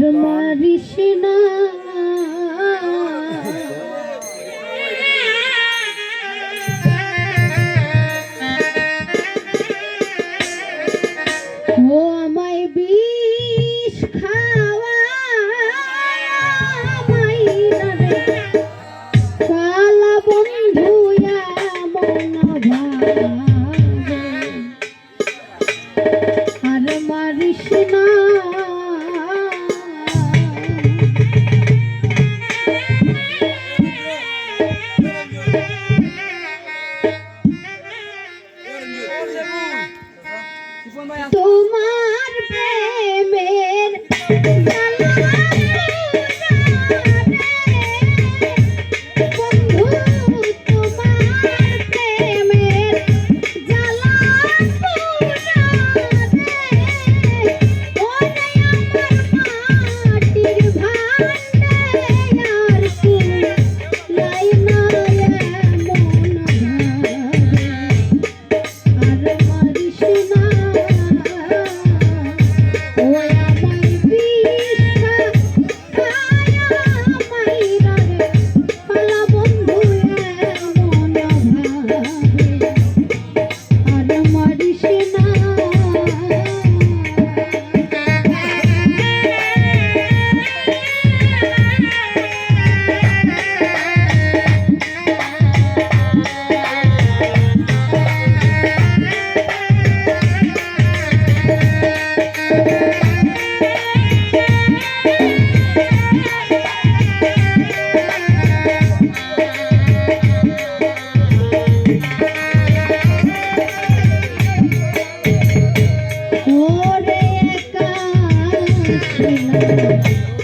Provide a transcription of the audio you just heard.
the night. তোমার প্রেমের Krishna